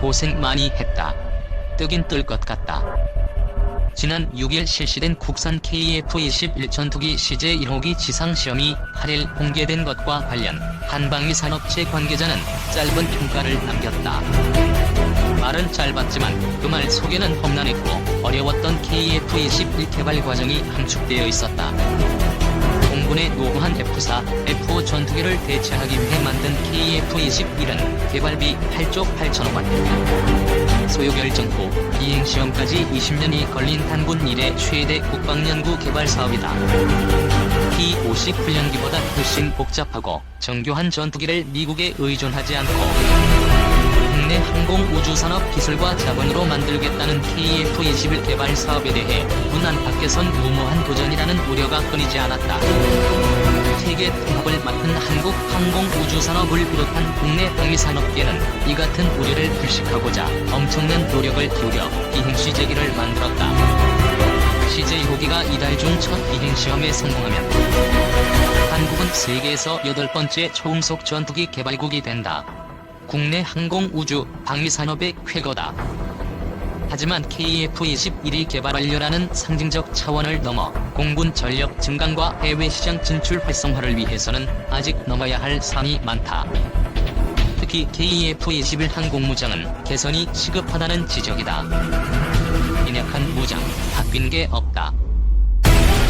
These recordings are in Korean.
고생 많이 했다. 뜨긴 뜰 것 같다. 지난 6일 실시된 국산 KF-21 전투기 CJ 1호기 지상시험이 8일 공개된 것과 관련 한방위 산업체 관계자는 짧은 평가를 남겼다. 말은 짧았지만 그 말 속에는 험난했고 어려웠던 KF-21 개발 과정이 함축되어 있었다. 공군의 노후한 F4, F5 전투기를 대체하기 위해 만든 KF-21은 개발비 8조 8천억 원. 소요 결정 후 비행 시험까지 20년이 걸린 단군 이래 최대 국방연구 개발 사업이다. P-50 훈련기보다 훨씬 복잡하고 정교한 전투기를 미국에 의존하지 않고 국내 항공우주산업 기술과 자본으로 만들겠다는 KF-21 개발 사업에 대해 군 안팎에선 무모한 도전이라는 우려가 끊이지 않았다. 세계 통합을 맡은 한국 항공우주산업을 비롯한 국내 방위산업계는 이 같은 우려를 불식하고자 엄청난 노력을 기울여 비행시 제기를 만들었다. CJ 호기가 이달 중 첫 비행시험에 성공하면 한국은 세계에서 여덟 번째 초음속 전투기 개발국이 된다. 국내 항공 우주 방위 산업의 쾌거다. 하지만 KF-21이 개발 완료라는 상징적 차원을 넘어 공군 전력 증강과 해외 시장 진출 활성화를 위해서는 아직 넘어야 할 산이 많다. 특히 KF-21 항공무장은 개선이 시급하다는 지적이다. 빈약한 무장, 바뀐 게 없다.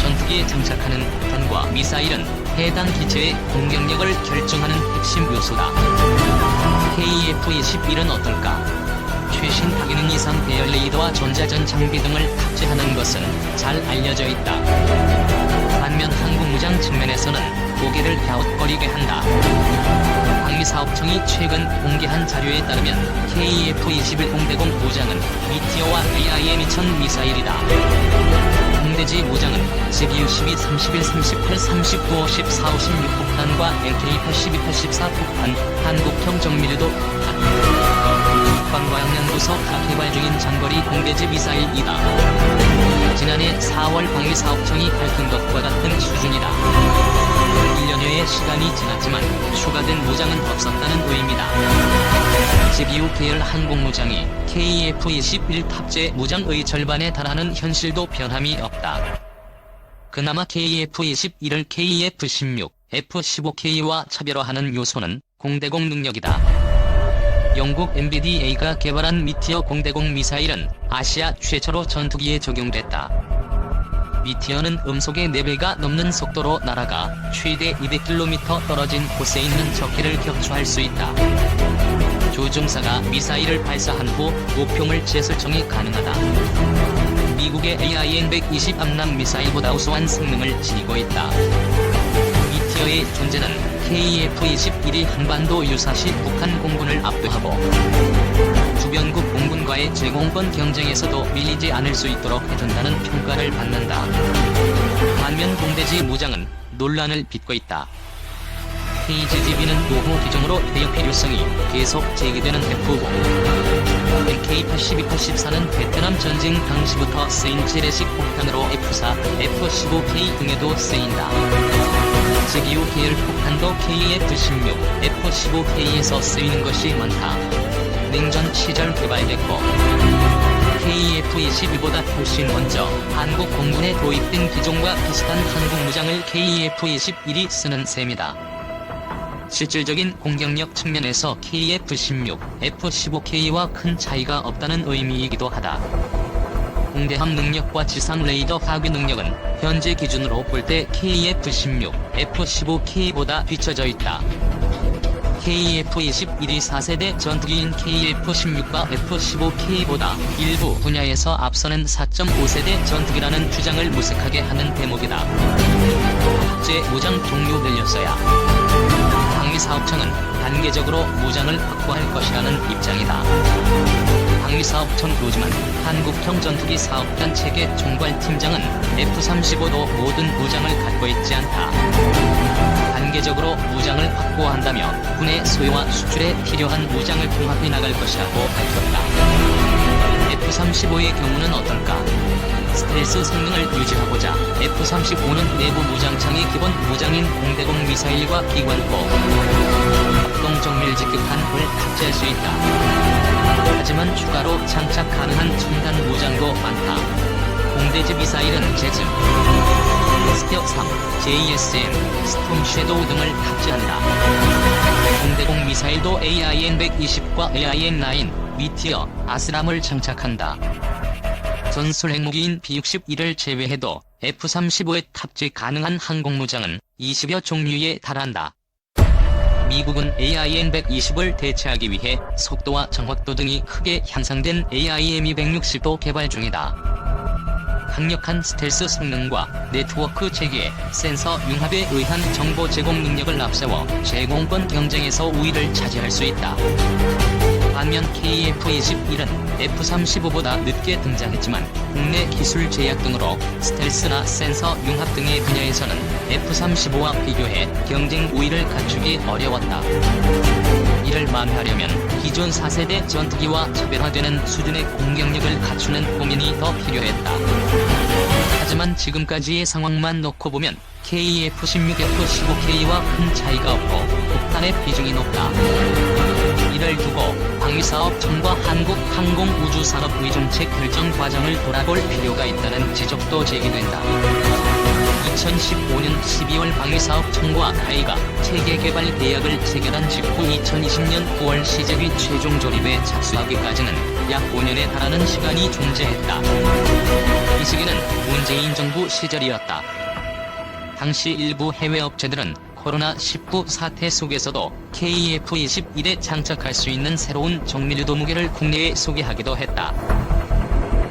전투기에 장착하는 폭탄과 미사일은 해당 기체의 공격력을 결정하는 핵심 요소다. KF-21은 어떨까? 최신 다기능 이상 배열 레이더와 전자전 장비 등을 탑재하는 것은 잘 알려져 있다. 반면 항공무장 측면에서는 고개를 갸웃거리게 한다. 방위사업청이 최근 공개한 자료에 따르면 KF-21 공대공 무장은 미티어와 AIM-2000 미사일이다. 공대지 무장은 CBU-12, 31, 38, 39, 50, 4, 56 폭탄과 LK-82, 84 폭탄, 한국형 정밀유도 폭탄. 국방과학연구소 가 개발 중인 장거리 공대지 미사일이다. 지난해 4월 방위사업청이 밝힌 것과 같은 수준이다. 1년여의 시간이 지났지만 추가된 무장은 없었다는 의미다. GBU 계열 항공무장이 KF-21 탑재 무장의 절반에 달하는 현실도 변함이 없다. 그나마 KF-21을 KF-16, F-15K와 차별화하는 요소는 공대공 능력이다. 영국 MBDA가 개발한 미티어 공대공 미사일은 아시아 최초로 전투기에 적용됐다. 미티어는 음속의 4배가 넘는 속도로 날아가 최대 200km 떨어진 곳에 있는 적기를 격추할 수 있다. 조종사가 미사일을 발사한 후 목표물 재설정이 가능하다. 미국의 AIM-120 암람 미사일보다 우수한 성능을 지니고 있다. 미티어의 존재는 KF-21이 한반도 유사시 북한 공군을 압도하고 주변국 공군과의 제공권 경쟁에서도 밀리지 않을 수 있도록 해준다는 평가를 받는다. 반면 공대지 무장은 논란을 빚고 있다. KGB는 노후 기종으로 대역 필요성이 계속 제기되는 F5. LK-82-84는 베트남 전쟁 당시부터 쓰인 재래식 폭탄으로 F4, F-15K 등에도 쓰인다. GBU 계열 폭탄도 KF-16, F-15K에서 쓰이는 것이 많다. 냉전 시절 개발됐고 KF-21보다 훨씬 먼저 한국 공군에 도입된 기종과 비슷한 항공무장을 KF-21이 쓰는 셈이다. 실질적인 공격력 측면에서 KF-16, F-15K와 큰 차이가 없다는 의미이기도 하다. 공대함 능력과 지상 레이더 파괴 능력은 현재 기준으로 볼 때 KF-16, F-15K보다 뒤처져 있다. KF-21이 4세대 전투기인 KF-16과 F-15K보다 일부 분야에서 앞서는 4.5세대 전투기라는 주장을 무색하게 하는 대목이다. 국제 무장 종료 늘렸어야 방위사업청은 단계적으로 무장을 확보할 것이라는 입장이다. 방위사업청 로즈만 한국형 전투기 사업단 체계 총괄팀장은 F-35도 모든 무장을 갖고 있지 않다. 단계적으로 무장을 확보한다며 군의 소요와 수출에 필요한 무장을 통합해 나갈 것이라고 밝혔다. F-35의 경우는 어떨까? 스텔스 성능을 유지하고자 F-35는 내부 무장창의 기본 무장인 공대공 미사일과 기관포, 합동 정밀 직격탄을 탑재할 수 있다. 하지만 추가로 장착 가능한 첨단 무장도 많다. 공대지 미사일은 제즘, 스티어 3, JSM, 스톰 섀도우 등을 탑재한다. 공대공 미사일도 AIM-120과 AIM-9, 미티어, 아스람을 장착한다. 전술 핵무기인 B-61을 제외해도 F-35에 탑재 가능한 항공무장은 20여 종류에 달한다. 미국은 AIM-120을 대체하기 위해 속도와 정확도 등이 크게 향상된 AIM-260도 개발 중이다. 강력한 스텔스 성능과 네트워크 체계, 센서 융합에 의한 정보 제공 능력을 앞세워 제공권 경쟁에서 우위를 차지할 수 있다. 반면 KF-21은 F-35보다 늦게 등장했지만 국내 기술 제약 등으로 스텔스나 센서 융합 등의 분야에서는 F-35와 비교해 경쟁 우위를 갖추기 어려웠다. 이를 만회하려면 기존 4세대 전투기와 차별화되는 수준의 공격력을 갖추는 고민이 더 필요했다. 하지만 지금까지의 상황만 놓고 보면 KF-16F-15K와 큰 차이가 없고 폭탄의 비중이 높다. 이를 두고 방위사업청과 한국항공우주산업 의정책 결정 과정을 돌아볼 필요가 있다는 지적도 제기된다. 2015년 12월 방위사업 청과 카이가 체계 개발 계약을 체결한 직후 2020년 9월 시제비 최종 조립에 착수하기까지는 약 5년에 달하는 시간이 존재했다. 이 시기는 문재인 정부 시절이었다. 당시 일부 해외 업체들은 코로나19 사태 속에서도 KF-21에 장착할 수 있는 새로운 정밀유도 무기를 국내에 소개하기도 했다.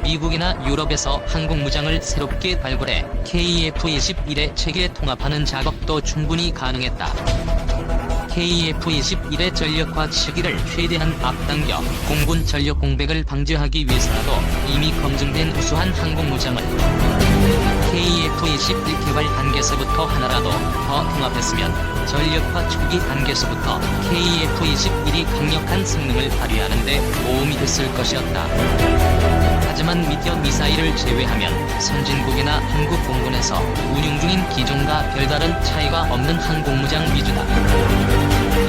미국이나 유럽에서 항공무장을 새롭게 발굴해 KF-21의 체계에 통합하는 작업도 충분히 가능했다. KF-21의 전력화 시기를 최대한 앞당겨 공군 전력 공백을 방지하기 위해서라도 이미 검증된 우수한 항공 무장을 KF-21 개발 단계에서부터 하나라도 더 통합했으면 전력화 초기 단계에서부터 KF-21이 강력한 성능을 발휘하는 데 도움이 됐을 것이었다. 하지만 미디어 미사일을 제외하면 선진국이나 한국 공군에서 운용 중인 기존과 별다른 차이가 없는 항공무장 위주다.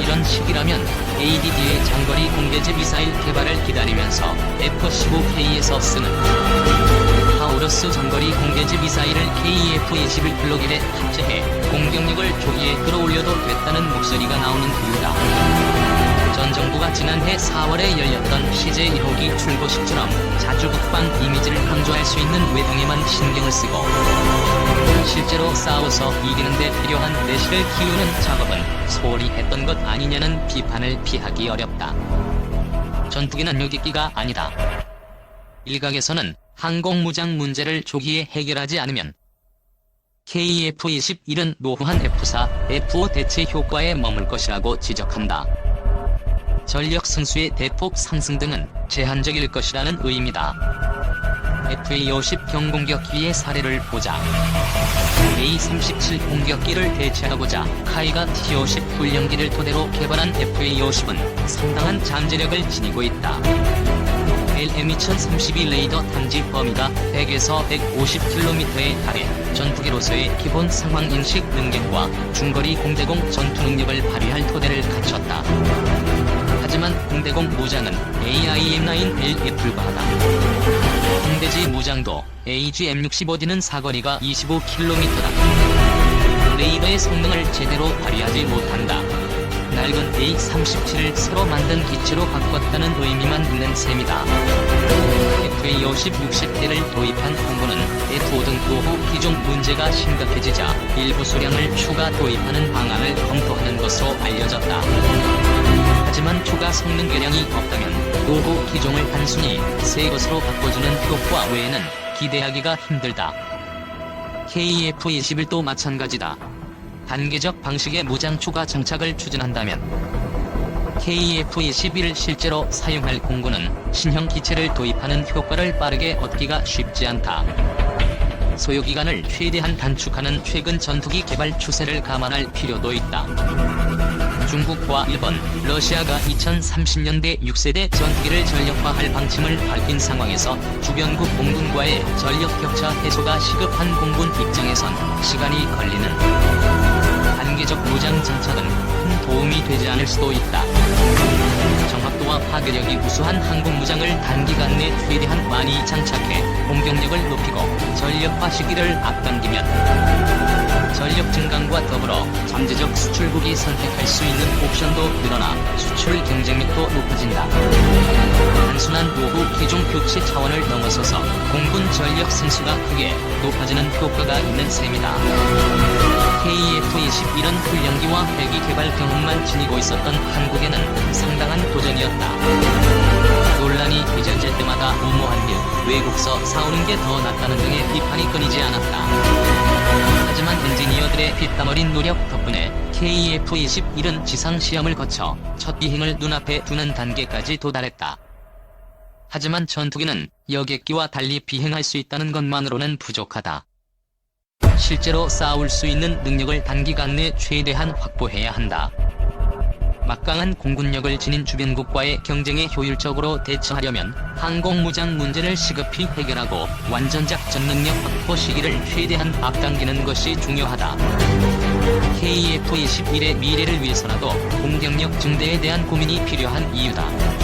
이런 시기라면 ADD의 장거리 공대지 미사일 개발을 기다리면서 F-15K에서 쓰는 하우러스 장거리 공대지 미사일을 KF-21 블록1에 탑재해 공격력을 조기에 끌어올려도 됐다는 목소리가 나오는 이유다. 전 정부가 지난해 4월에 열렸던 CJ 1호기 출고식처럼 자주 국방 이미지를 강조할 수 있는 외형에만 신경을 쓰고 실제로 싸워서 이기는데 필요한 내실을 키우는 작업은 소홀히 했던 것 아니냐는 비판을 피하기 어렵다. 전투기는 요기기가 아니다. 일각에서는 항공무장 문제를 조기에 해결하지 않으면 KF-21은 노후한 F4, F5 대체 효과에 머물 것이라고 지적한다. 전력 승수의 대폭 상승 등은 제한적일 것이라는 의미다. FA-50 경공격기의 사례를 보자. A-37 공격기를 대체하고자 카이가 T-50 훈련기를 토대로 개발한 FA-50은 상당한 잠재력을 지니고 있다. LM2032 레이더 탐지 범위가 100에서 150km에 달해 전투기로서의 기본 상황 인식 능력과 중거리 공대공 전투 능력을 발휘할 토대를 갖췄다. 하지만 공대공 무장은 AIM-9L에 불과하다. 공대지 무장도 AGM-65D는 사거리가 25km다. 레이더의 성능을 제대로 발휘하지 못한다. 낡은 A37을 새로 만든 기체로 바꿨다는 의미만 있는 셈이다. FA50 60대를 도입한 공군은 F5 등 노후 기종 문제가 심각해지자 일부 수량을 추가 도입하는 방안을 검토하는 것으로 알려졌다. 하지만 추가 성능 개량이 없다면 노후 기종을 단순히 새 것으로 바꿔주는 효과 외에는 기대하기가 힘들다. KF-21도 마찬가지다. 단계적 방식의 무장 추가 장착을 추진한다면 KF-21을 실제로 사용할 공군은 신형 기체를 도입하는 효과를 빠르게 얻기가 쉽지 않다. 소요기간을 최대한 단축하는 최근 전투기 개발 추세를 감안할 필요도 있다. 중국과 일본, 러시아가 2030년대 6세대 전투기를 전력화할 방침을 밝힌 상황에서 주변국 공군과의 전력 격차 해소가 시급한 공군 입장에선 시간이 걸리는 단계적 무장 장착은 큰 도움이 되지 않을 수도 있다. 정확도와 파괴력이 우수한 항공무장을 단기간 내 최대한 많이 장착해 공격력을 높이고 전력화 시기를 앞당기면 전력 증강과 더불어 잠재적 수출국이 선택할 수 있는 옵션도 늘어나 수출 경쟁력도 높아진다. 단순한 노후 기종 교체 차원을 넘어서서 공군 전력 승수가 크게 높아지는 효과가 있는 셈이다. KF-21은 훈련기와 헬기 개발 경험만 지니고 있었던 한국에는 상당한 도전이었다. 논란이 빚어질 때마다 무모한 일, 외국서 사오는 게 더 낫다는 등의 비판이 끊이지 않았다. 하지만 엔지니어들의 피땀 어린 노력 덕분에 KF-21은 지상시험을 거쳐 첫 비행을 눈앞에 두는 단계까지 도달했다. 하지만 전투기는 여객기와 달리 비행할 수 있다는 것만으로는 부족하다. 실제로 싸울 수 있는 능력을 단기간 내 최대한 확보해야 한다. 막강한 공군력을 지닌 주변국과의 경쟁에 효율적으로 대처하려면 항공무장 문제를 시급히 해결하고 완전작 전 능력 확보 시기를 최대한 앞당기는 것이 중요하다. KF-21의 미래를 위해서라도 공격력 증대에 대한 고민이 필요한 이유다.